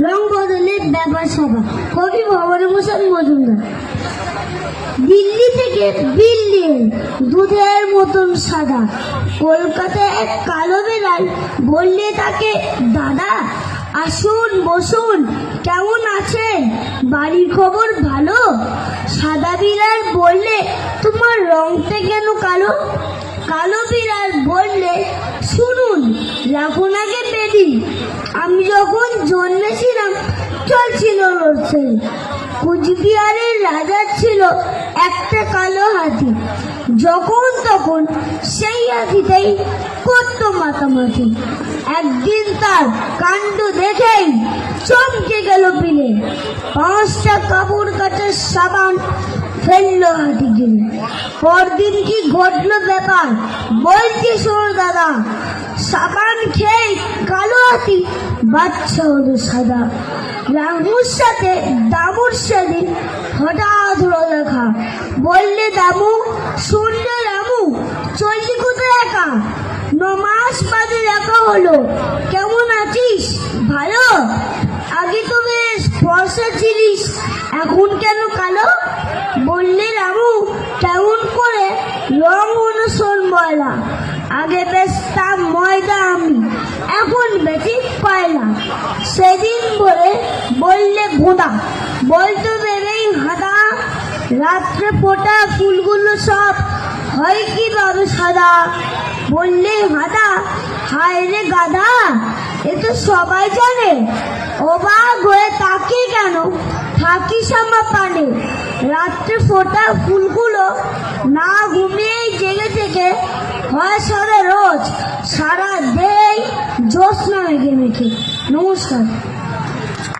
রং বদলের ব্যাপার সভা। কবি ভবনে মোশন মজুমদার। দিল্লি থেকে বিল্লি দুধের মতন সাদা। কলকাতায় এক কালো বেড়াল বললে তাকে, দাদা, আসুন, বসুন, কেমন আছেন? বাড়ির খবর ভালো? সাদা বিড়াল বললে, তোমার রংটা কেন কালো? কালো বিড়াল বললে, শুনুন, রাখুন আগে বেদি। আমি যখন জন্মেছিলাম লড়ছে কুচবিহারের রাজার ছিল একটা কালো হাতি। যখন তখন সেই হাতিতেই করত মাতামাতি। একদিন তার কাণ্ড দেখেই চমকে গেল পিলে পাঁচটা কাপড় কাটার সাবান ফেলল হাতি গিলে পরদিন কি ঘটলো ব্যাপার? বলছি শোন দাদা, সাবান খেয়ে কালো হাতি বাচ্চা হলো সাদা। রামুর সাথে দামুর সাথে হঠাৎ হলো দেখা বললে, দামু শুনলে রামু চললি কোথায় একা? ন মাস বাদে দেখা হলো। কেমন আছিস? ভালো? আগে তো বেশ ফর্সা ছিলিস, এখন কেন কালো? বললে, রামু কেমন করে রং অনুসরণ ময়লা। আগে বেচতাম ময়দা আমি এখন বেশি পাইলাম সেদিন বলে বললে ভোঁদা। বলতো ভেবেই হাদা। রাত্রে ফোটা, ফুলগুলো সব। হয় কীভাবে সাদা বললে হাদা, হায় রে গাধা, এ তো সবাই জানে। অবাক হয়ে তাকে কেন? থাকিস আমার পানে রাত্রে ফোটা, ফুলগুলো না ঘুমিয়েই জেগে থেকে হয় সারা রোজ। সারা দেই জোৎস্না মেঘে মেঘে নমস্কার।